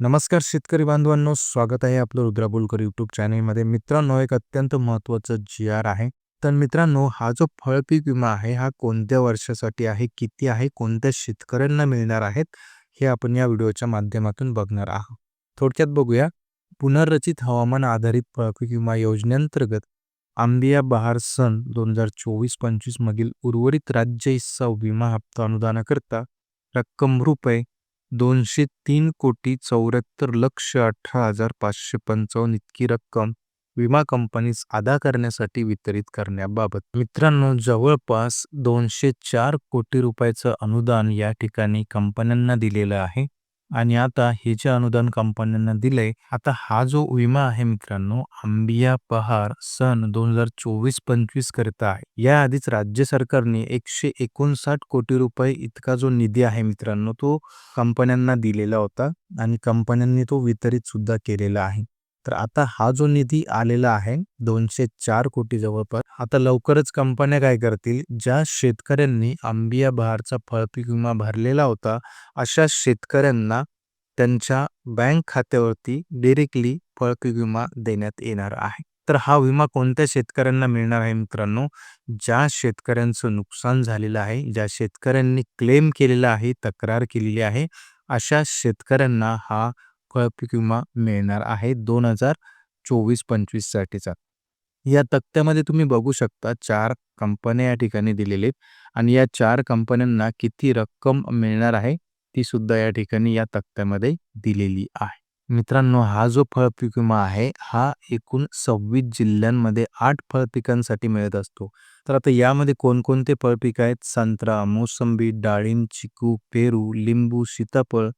नमस्कार शेतकरी बांधवांनो स्वागत आहे आपलं रुद्राबोलकर यूट्यूब चॅनलमध्ये मित्रांनो एक अत्यंत महत्त्वाचं जी आर आहे. तर मित्रांनो हा जो फळपीक विमा आहे हा कोणत्या वर्षासाठी आहे किती आहे कोणत्या शेतकऱ्यांना मिळणार आहेत हे आपण या व्हिडिओच्या माध्यमातून बघणार आहोत. थोडक्यात बघूया. पुनर्रचित हवामान आधारित फळपीक विमा योजनेअंतर्गत आंबिया बहार सन दोन हजार चोवीस पंचवीस मधील उर्वरित राज्य हिस्सा विमा हप्ता अनुदानाकरता रक्कम रुपये दोनशे तीन कोटी चौऱ्याहत्तर लक्ष अठरा हजार पाचशे पंचावन्न इतकी रक्कम विमा कंपनीस अदा करण्यासाठी वितरित करण्याबाबत. मित्रांनो जवळपास दोनशे चार कोटी रुपयाचं अनुदान या ठिकाणी कंपन्यांना दिलेलं आहे. आणि आता हे जे अनुदान कंपन्यांना दिले आता हा जो विमा आहे मित्रांनो आंबिया पहार सन दोन हजार चोवीस पंचवीस करता आहे. या आधीच राज्य सरकारने एकशे एकोणसाठ कोटी रुपये इतका जो निधी आहे मित्रांनो तो कंपन्यांना दिलेला होता आणि कंपन्यांनी तो वितरित सुद्धा केलेला आहे. तर आता हा जो निधी आलेला आहे दोनशे चार कोटी जवळपास आता लवकरच कंपन्या काय करतील? ज्या शेतकऱ्यांनी आंबिया बहारचा फळपीक विमा भरलेला होता अशा शेतकऱ्यांना त्यांच्या बँक खात्यावरती डिरेक्टली फळपीक विमा देण्यात येणार आहे. तर हा विमा कोणत्या शेतकऱ्यांना मिळणार आहे मित्रांनो? ज्या शेतकऱ्यांचं नुकसान झालेलं आहे ज्या शेतकऱ्यांनी क्लेम केलेला आहे तक्रार केलेली आहे अशा शेतकऱ्यांना हा फळपीक विमा मिळणार आहे दोन हजार चोवीस पंचवीस साठीचा. या तक्त्यामध्ये तुम्ही बघू शकता चार कंपन्या या ठिकाणी दिलेले आणि या चार कंपन्यांना किती रक्कम मिळणार आहे ती सुद्धा या ठिकाणी या तक्त्यामध्ये दिलेली आहे. मित्रांनो हा जो फळपीक विमा आहे हा एकूण सव्वीस जिल्ह्यांमध्ये आठ फळपिकांसाठी मिळत असतो. तर आता यामध्ये कोणकोणते फळपीक आहेत? संत्रा मोसंबी डाळिंब चिकू पेरू लिंबू सीताफळ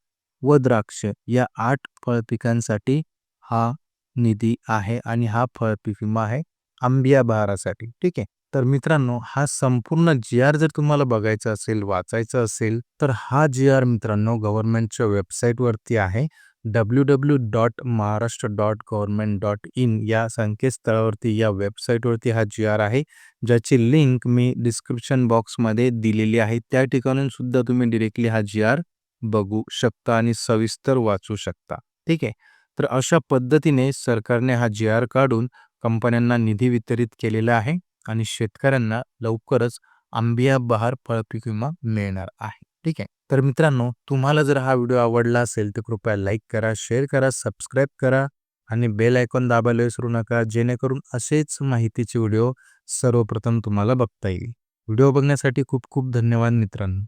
व द्राक्ष या आठ फळपिकांसाठी हा निधी आहे आणि हा फळपीक विमा आहे. आंबिया बहारासाठी ठीक आहे? तर मित्रांनो हा संपूर्ण जी आर जर तुम्हाला बघायचा असेल वाचायचा असेल तर हा जी आर मित्रांनो गव्हर्नमेंटच्या वेबसाईटवरती आहे. W W dot Maharashtra dot government dot in या संकेतस्थळावरती या वेबसाईटवरती हा जी आर आहे. ज्याची लिंक मी डिस्क्रिप्शन बॉक्समध्ये दिलेली आहे. त्या ठिकाणून सुद्धा तुम्ही डिरेक्टली हा जी आर बघू शकता आणि सविस्तर वाचू शकता ठीक आहे? तर अशा पद्धतीने सरकारने हा जी आर काढून कंपन्यांना निधी वितरित केलेला आहे आणि शेतकऱ्यांना लवकरच आंबिया बहार फळपीक विमा मिळणार आहे. ठीक आहे? तर मित्रांनो तुम्हाला जर हा व्हिडिओ आवडला असेल तर कृपया लाईक करा शेअर करा सबस्क्राईब करा आणि बेल आयकॉन दाबायला विसरू नका जेणेकरून असेच माहितीचे व्हिडिओ सर्वप्रथम तुम्हाला बघता येईल. व्हिडिओ बघण्यासाठी खूप खूप धन्यवाद मित्रांनो.